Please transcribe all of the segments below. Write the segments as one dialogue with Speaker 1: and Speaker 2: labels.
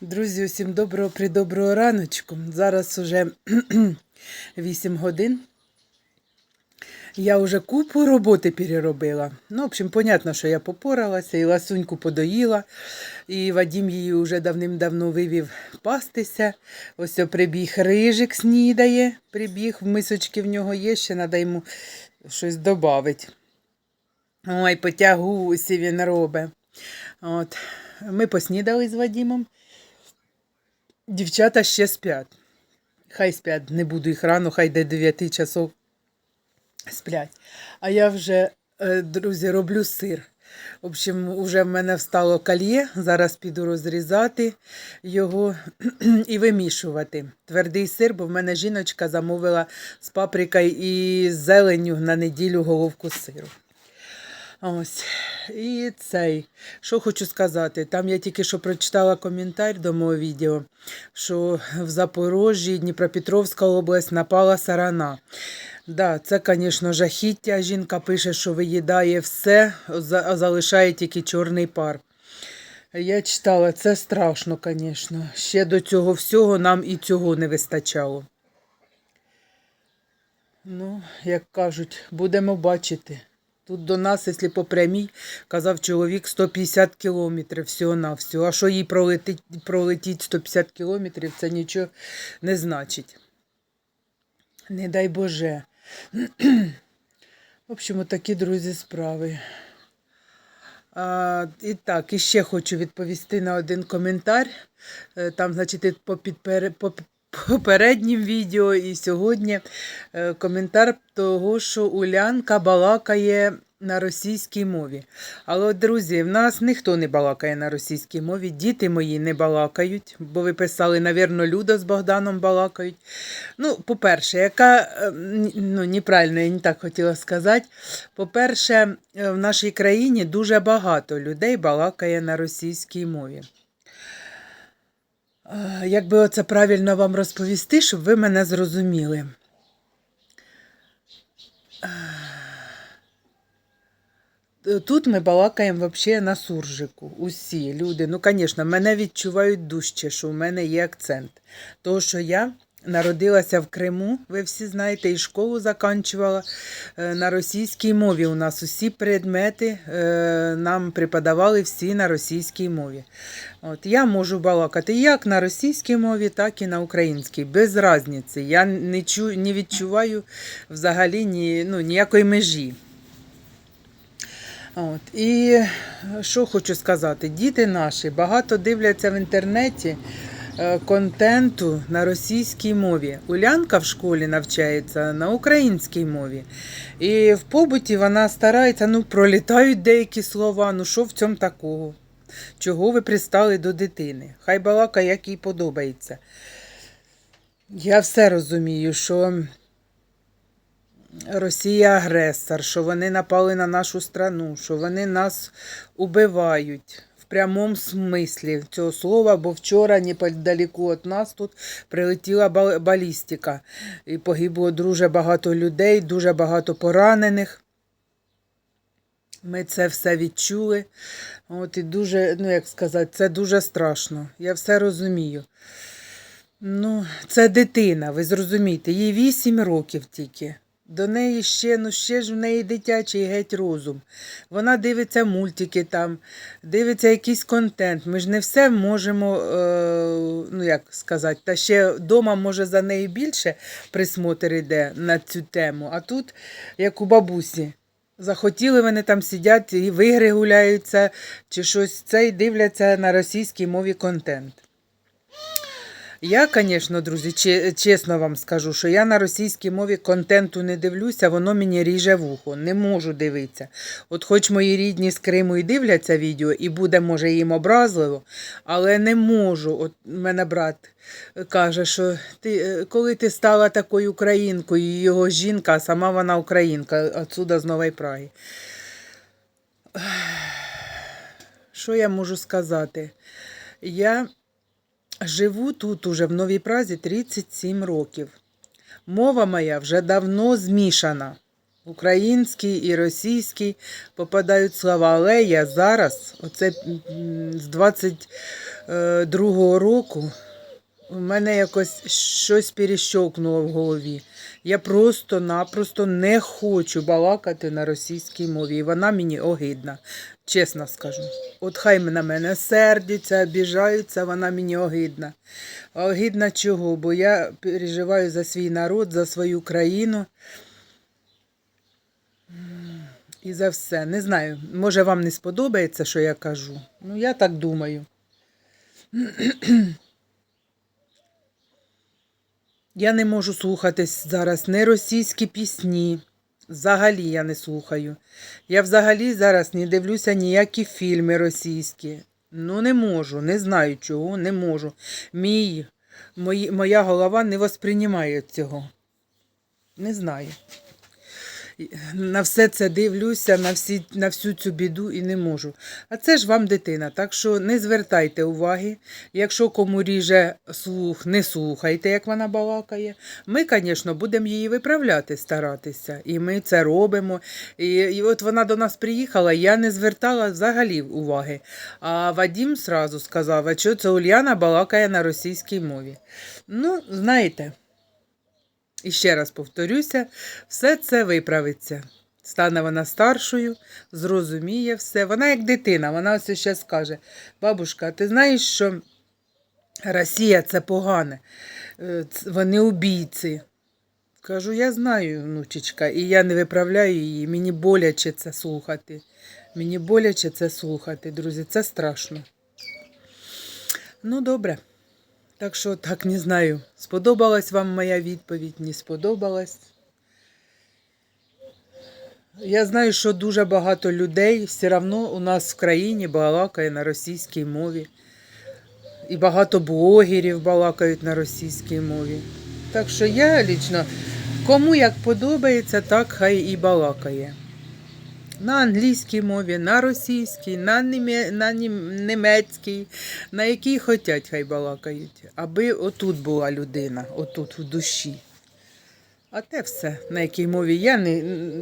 Speaker 1: Друзі, усім доброго придоброго раночку. Зараз уже 8 годин. Я вже купу роботи переробила. Ну, в общем, понятно, що я попоралася, і ласуньку подоїла, і Вадім її вже давним-давно вивів пастися. Ось прибіг рижик снідає, прибіг, в мисочки в нього є, ще треба йому щось додати. Ой, потягусі він робить. От. Ми поснідали з Вадімом. Дівчата ще сплять. Хай сплять, не буду їх рано, хай до 9 часов сплять. А я вже, е, друзі, роблю сир. В общем, вже в мене встало кольє. Зараз піду розрізати його і вимішувати. Твердий сир, бо в мене жіночка замовила з паприкою і з зеленню на неділю головку сиру. Ось. І цей. Що хочу сказати, там я тільки що прочитала коментар до мого відео, що в Запорожжі, Дніпропетровська область напала сарана. Да, це, звісно, жахіття. Жінка пише, що виїдає все, залишає тільки чорний пар. Я читала, це страшно, звісно. Ще до цього всього нам і цього не вистачало. Ну, як кажуть, будемо бачити. Тут до нас, якщо по прямій, казав чоловік 150 кілометрів всього-навсього. А що їй пролетить, пролетіть 150 кілометрів, це нічого не значить. Не дай Боже. В общем, такі, друзі, справи. А, і так, і ще хочу відповісти на один коментар. Е, Там, значить, по попереднім відео і сьогодні е, коментар того, що Улянка балакає на російській мові. Але, друзі, в нас ніхто не балакає на російській мові. Діти мої не балакають, бо ви писали, навірно, Люда з Богданом балакають. Ну, по-перше, яка е, ну, неправильно, я не так хотіла сказати. По-перше, е, в нашій країні дуже багато людей балакає на російській мові. Е, Як би оце правильно вам розповісти, щоб ви мене зрозуміли. Е, Тут ми балакаємо взагалі на суржику. Усі люди. Ну, звісно, мене відчувають дужче, що в мене є акцент. Тому що я народилася в Криму, ви всі знаєте, і школу закінчувала е, на російській мові. У нас усі предмети е, нам преподавали всі на російській мові. От, я можу балакати як на російській мові, так і на українській, без різниці. Я не, чу, не відчуваю взагалі ні, ну, ніякої межі. От. І що хочу сказати, діти наші багато дивляться в інтернеті е, контенту на російській мові. Улянка в школі навчається на українській мові. І в побуті вона старається, ну, пролітають деякі слова. Ну що в цьому такого? Чого ви пристали до дитини? Хай балака, як їй подобається. Я все розумію, що Росія агресор, що вони напали на нашу страну, що вони нас убивають прямому смислі цього слова, бо вчора неподалеку від нас тут прилетіла балістика. І погибло дуже багато людей, дуже багато поранених. Ми це все відчули. От і дуже, ну як сказати, це дуже страшно. Я все розумію. Ну, це дитина, ви зрозумієте, їй 8 років тільки. До неї ще, ну ще ж в неї дитячий геть розум. Вона дивиться мультики там, дивиться якийсь контент. Ми ж не все можемо, е, ну як сказати, та ще вдома, може, за неї більше присмотр іде на цю тему. А тут, як у бабусі, захотіли вони там сидять і в гуляються, чи щось це і дивляться на російській мові контент. Я, звісно, друзі, чесно вам скажу, що я на російській мові контенту не дивлюся, воно мені ріже вухо, не можу дивитися. От хоч мої рідні з Криму і дивляться відео, і буде, може, їм образливо, але не можу. От мене брат каже, що ти, е, коли ти стала такою українкою, його жінка, а сама вона українка, отсюда з Нової Праги. Що я можу сказати? Я Живу тут уже в Новій Празі 37 років. Мова моя вже давно змішана. Український і російський попадають слова. Але я зараз, оце з 22-го року, у мене якось щось перещовкнуло в голові. Я просто-напросто не хочу балакати на російській мові. І вона мені огидна, чесно скажу. От хай на мене сердяться, обіжаються, вона мені огидна. Огидна чого? Бо я переживаю за свій народ, за свою країну. І за все. Не знаю, може вам не сподобається, що я кажу. Ну, я так думаю. Я не можу слухати зараз не російські пісні. Взагалі я не слухаю. Я взагалі зараз не дивлюся ніякі фільми російські. Ну, не можу, не знаю чого, не можу. Мій, мої, моя голова не восприймає цього. Не знаю. На все це дивлюся, на, всі, на всю цю біду і не можу. А це ж вам дитина, так що не звертайте уваги. Якщо кому ріже слух, не слухайте, як вона балакає. Ми, звісно, будемо її виправляти, старатися. І ми це робимо. І, і от вона до нас приїхала, я не звертала взагалі уваги. А Вадім сразу сказав, що це Ульяна балакає на російській мові. Ну, знаєте. І ще раз повторюся, все це виправиться. Стане вона старшою, зрозуміє все. Вона як дитина, вона ось ще скаже: бабушка, ти знаєш, що Росія це погане, е, вони убійці. Кажу, я знаю, внучечка, і я не виправляю її. Мені боляче це слухати. Мені боляче це слухати, друзі, це страшно. Ну, добре. Так що так не знаю, сподобалась вам моя відповідь, не сподобалась. Я знаю, що дуже багато людей все одно у нас в країні балакає на російській мові. І багато блогерів балакають на російській мові. Так що я лічно, кому як подобається, так хай і балакає. На англійській мові, на російській, на, немє... на німецькій, на якій хотять, хай балакають. Аби отут була людина, отут в душі. А те все, на якій мові я не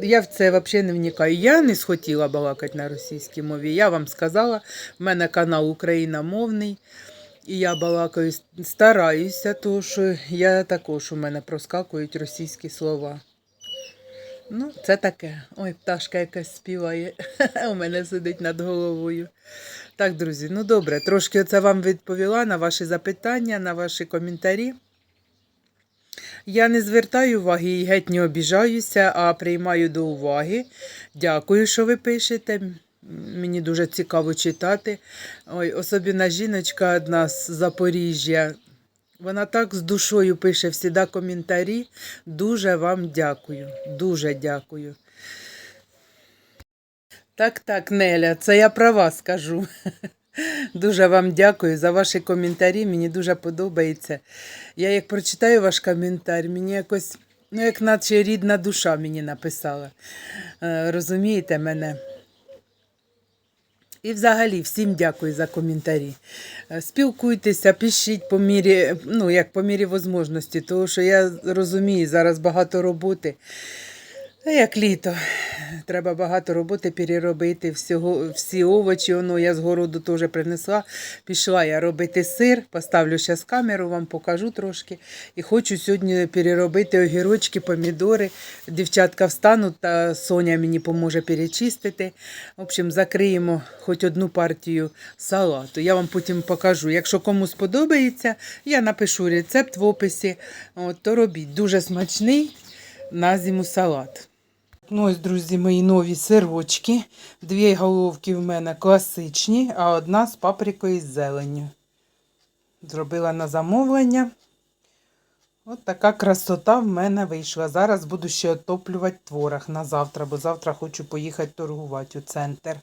Speaker 1: я в це взагалі не вникаю. Я не схотіла балакати на російській мові. Я вам сказала, в мене канал Україномовний. І я балакаю, стараюся, тому що я також у мене проскакують російські слова. Ну, це таке. Ой, пташка якась співає. У мене сидить над головою. Так, друзі, ну добре, трошки це вам відповіла на ваші запитання, на ваші коментарі. Я не звертаю уваги і геть не обіжаюся, а приймаю до уваги. Дякую, що ви пишете. Мені дуже цікаво читати. Ой, особливо жіночка одна з Запоріжжя. Вона так з душою пише всіда коментарі. Дуже вам дякую. Дуже дякую. Так, так, Неля, це я про вас кажу. Дуже вам дякую за ваші коментарі. Мені дуже подобається. Я як прочитаю ваш коментар, мені якось, ну, як наче рідна душа мені написала. Е, Розумієте мене? І взагалі всім дякую за коментарі. Е, Спілкуйтеся, пишіть по мірі, ну як по мірі можливості, тому що я розумію, зараз багато роботи. А як літо. Треба багато роботи переробити, всього, всі овочі. Воно я з городу теж принесла. Пішла я робити сир, поставлю зараз камеру, вам покажу трошки. І хочу сьогодні переробити огірочки, помідори. Дівчатка встануть, та Соня мені поможе перечистити. В общем, закриємо хоч одну партію салату. Я вам потім покажу. Якщо кому сподобається, я напишу рецепт в описі. От, то робіть. Дуже смачний на зиму салат. Ну, ось, друзі, мої нові сирочки. Дві головки в мене класичні, а одна з паприкою і з зеленню. Зробила на замовлення. От така красота в мене вийшла. Зараз буду ще отоплювати творог на завтра, бо завтра хочу поїхати торгувати у центр.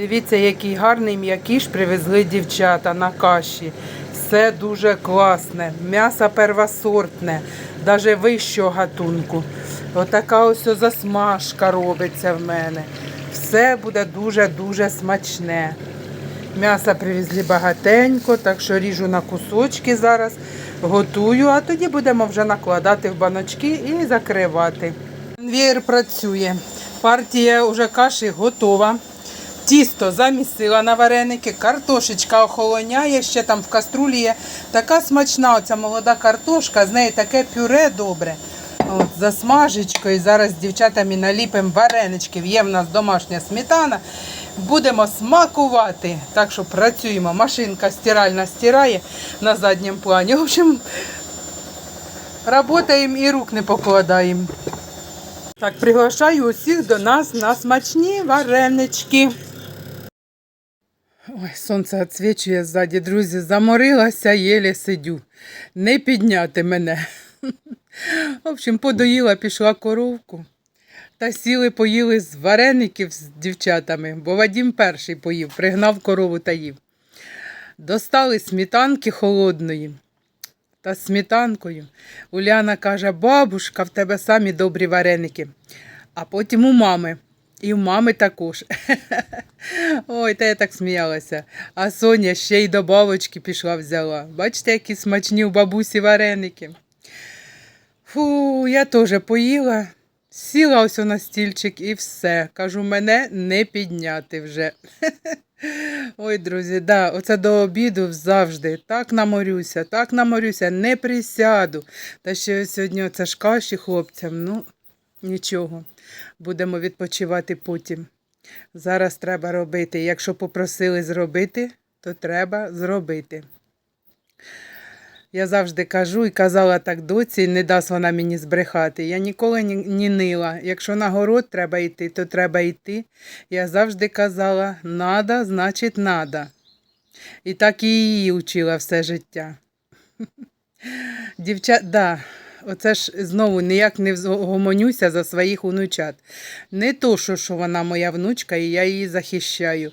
Speaker 1: Дивіться, який гарний м'якіш привезли дівчата на каші. Все дуже класне. М'ясо первосортне, навіть вищого гатунку. Отака ось засмажка робиться в мене. Все буде дуже-дуже смачне. М'яса привезли багатенько, так що ріжу на кусочки зараз, готую, а тоді будемо вже накладати в баночки і закривати. Конвейер працює. Партія вже каші готова. Тісто замісила на вареники, картошечка охолоняє, ще там в каструлі є. Така смачна оця молода картошка, з неї таке пюре добре. От, за смажечкою. Зараз з дівчатами наліпимо вареничків. Є в нас домашня сметана. Будемо смакувати. Так що працюємо. Машинка стиральна стирає на задньому плані. В общем, працюємо і рук не покладаємо. Так, приглашаю усіх до нас на смачні варенички. Ой, сонце відсвічує ззаді, друзі. Заморилася, єлі сидю. Не підняти мене. В общем, подоїла, пішла коровку. Та сіли, поїли з вареників з дівчатами, бо Вадім перший поїв, пригнав корову та їв. Достали сметанки холодної та з сметанкою. Уляна каже, бабушка, в тебе самі добрі вареники. А потім у мами. І в мами також. Ой, та я так сміялася. А Соня ще й до бабочки пішла взяла. Бачите, які смачні у бабусі вареники. Фу, я теж поїла, сіла ось на стільчик і все. Кажу, мене не підняти вже. Ой, друзі, да, оце до обіду завжди. Так наморюся, так наморюся, не присяду. Та ще сьогодні оце ж каші хлопцям, ну нічого. Будемо відпочивати потім. Зараз треба робити. Якщо попросили зробити, то треба зробити. Я завжди кажу і казала так доці, не дасть вона мені збрехати. Я ніколи ні, нила. Якщо на город треба йти, то треба йти. Я завжди казала, надо, значить надо. І так і її вчила все життя. Дівчат, да, оце ж знову ніяк не гомонюся за своїх онучат. Не то, що, що вона моя внучка, і я її захищаю.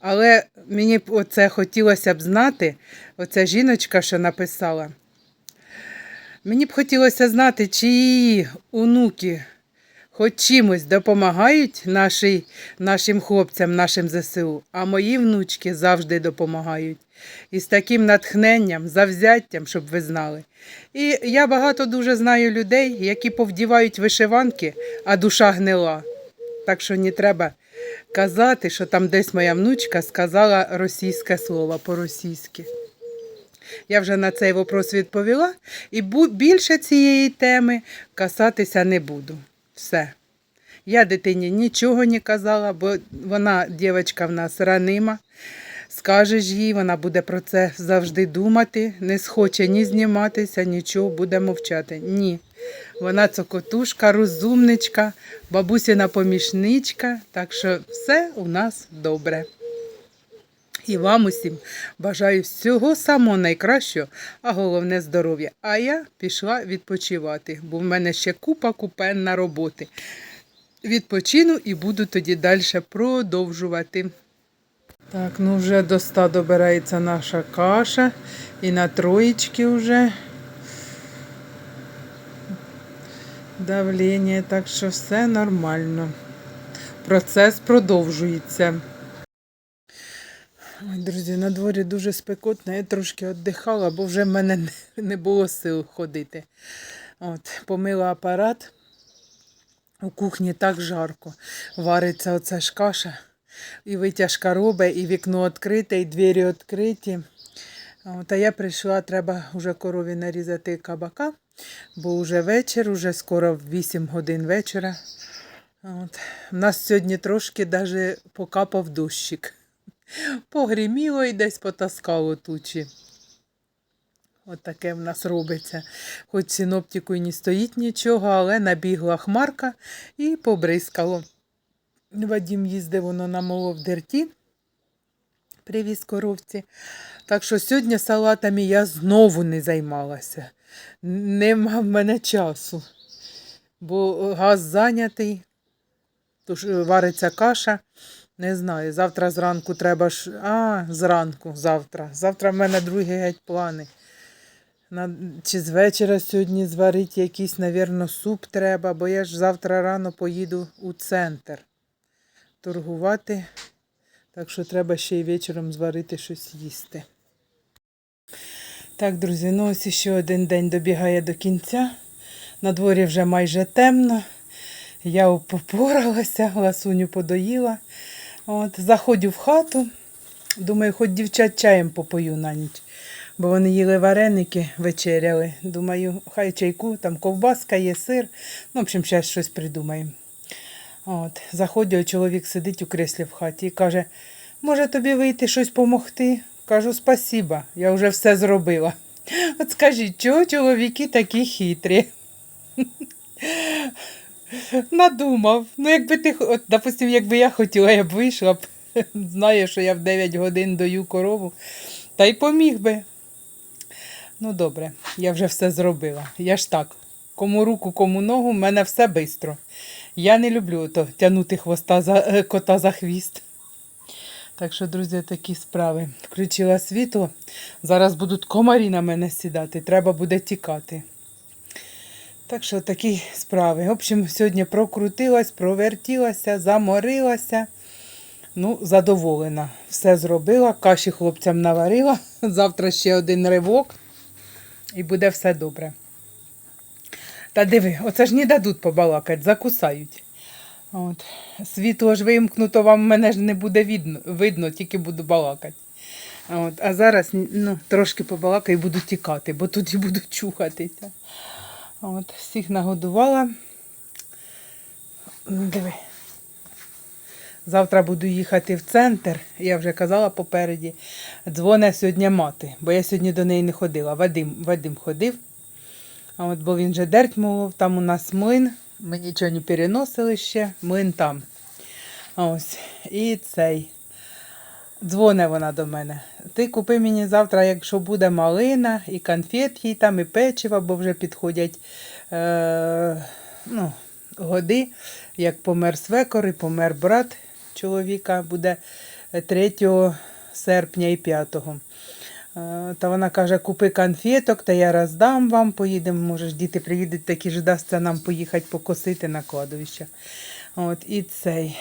Speaker 1: Але мені б оце хотілося б знати, оця жіночка, що написала. Мені б хотілося знати, чи її онуки хоч чимось допомагають нашій, нашим хлопцям, нашим ЗСУ, а мої внучки завжди допомагають. І з таким натхненням, завзяттям, щоб ви знали. І я багато дуже знаю людей, які повдівають вишиванки, а душа гнила. Так що не треба казати, що там десь моя внучка сказала російське слово по-російськи. Я вже на цей вопрос відповіла, і більше цієї теми касатися не буду. Все. Я дитині нічого не казала, бо вона, дівчинка в нас ранима. Скажеш їй, вона буде про це завжди думати, не схоче ні зніматися, нічого, буде мовчати. Ні. Вона цокотушка, розумничка, бабусіна помішничка, так що все у нас добре. І вам усім бажаю всього самого найкращого, а головне здоров'я. А я пішла відпочивати, бо в мене ще купа купенна роботи. Відпочину і буду тоді далі продовжувати. Так, ну вже до ста добирається наша каша. І на троєчки вже давлення, так що все нормально. Процес продовжується. Ой, друзі, на дворі дуже спекотно, я трошки віддихала, бо вже в мене не- було сил ходити. От, помила апарат. У кухні так жарко. Вариться оця ж каша. І витяжка робить, і вікно відкрите, і двері відкриті. От, а я прийшла, треба вже корові нарізати кабака, бо вже вечір, вже скоро 8 годин вечора. От. У нас сьогодні трошки навіть покапав дощик. Погріміло і десь потаскало тучі. От таке в нас робиться. Хоч синоптику і не стоїть нічого, але набігла хмарка і побризкало. Вадім їздив воно намолов дерті, привіз коровці. Так що сьогодні салатами я знову не займалася. Нема в мене часу, бо газ зайнятий, тож е, вариться каша. Не знаю. Завтра зранку треба ж. А, зранку, завтра. Завтра в мене другі геть плани. На... Чи з вечора сьогодні зварити якийсь, навірно, суп треба, бо я ж завтра рано поїду у центр торгувати. Так що треба ще й вечором зварити щось їсти. Так, друзі, ну ось ще один день добігає до кінця. На дворі вже майже темно. Я попоралася, ласуню подоїла. От, заходжу в хату. Думаю, хоч дівчат чаєм попою на ніч. Бо вони їли вареники, вечеряли. Думаю, хай чайку, там ковбаска є, сир. Ну, в общем, зараз щось придумаємо. От, заходжу, а чоловік сидить у креслі в хаті і каже, може тобі вийти щось помогти? Кажу, спасіба, я вже все зробила. От скажіть, чого чоловіки такі хитрі? Надумав. Ну, якби ти, от, допустим, якби я хотіла, я б вийшла б, знаю, що я в 9 годин даю корову, та й поміг би. Ну, добре, я вже все зробила. Я ж так, кому руку, кому ногу, в мене все швидко. Я не люблю то тягнути хвоста за, е, кота за хвіст. Так що, друзі, такі справи. Включила світло. Зараз будуть комарі на мене сідати, треба буде тікати. Так що такі справи. В общем, сьогодні прокрутилась, провертілася, заморилася. Ну, задоволена. Все зробила, каші хлопцям наварила. Завтра ще один ривок і буде все добре. Та диви, оце ж не дадуть побалакати, закусають. От. Світло ж вимкнуто, вам мене ж не буде видно, видно тільки буду балакати. От. А зараз ну, трошки побалакаю і буду тікати, бо тут і буду чухатися. От, всіх нагодувала. Диви. Завтра буду їхати в центр, я вже казала попереді. Дзвоне сьогодні мати, бо я сьогодні до неї не ходила. Вадим, Вадим ходив. А от, бо він же дерть молов, там у нас млин. Ми нічого не переносили ще, млин там. Ось. І цей. Дзвоне вона до мене. Ти купи мені завтра, якщо буде малина, і конфет їй там, і печиво, бо вже підходять е, ну, годи, як помер свекор і помер брат чоловіка, буде 3 серпня і 5. Е, Та вона каже, купи конфеток, та я роздам вам, поїдемо, може діти приїдуть, такі ж дасться нам поїхати покосити на кладовище. От, і цей.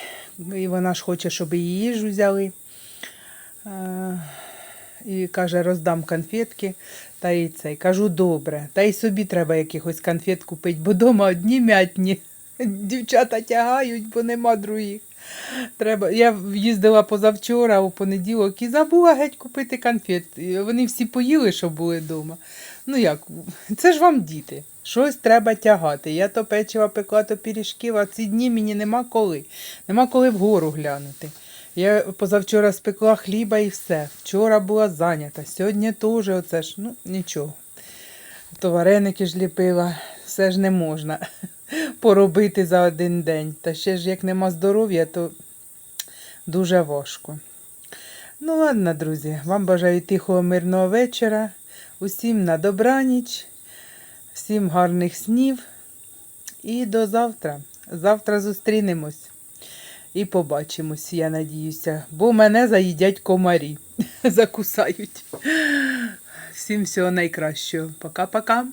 Speaker 1: І вона ж хоче, щоб її їжу взяли. Е, І каже, роздам конфетки. Та й цей. Кажу, добре. Та й собі треба якихось конфет купити, бо вдома одні м'ятні. Дівчата тягають, бо нема других. Треба. Я їздила позавчора у понеділок і забула геть купити конфет. Вони всі поїли, що були вдома. Ну як, це ж вам діти. Щось треба тягати. Я то печива пекла, то пиріжків, а ці дні мені нема коли. Нема коли вгору глянути. Я позавчора спекла хліба і все. Вчора була зайнята. Сьогодні теж оце ж, ну нічого. То вареники ж ліпила, все ж не можна поробити за один день. Та ще ж як нема здоров'я, то дуже важко. Ну, ладно, друзі, вам бажаю тихого, мирного вечора. Усім на добраніч, всім гарних снів. І до завтра. Завтра зустрінемось. І побачимось, я надіюся, бо мене заїдять комарі, закусають. Всім всього найкращого. Пока-пока.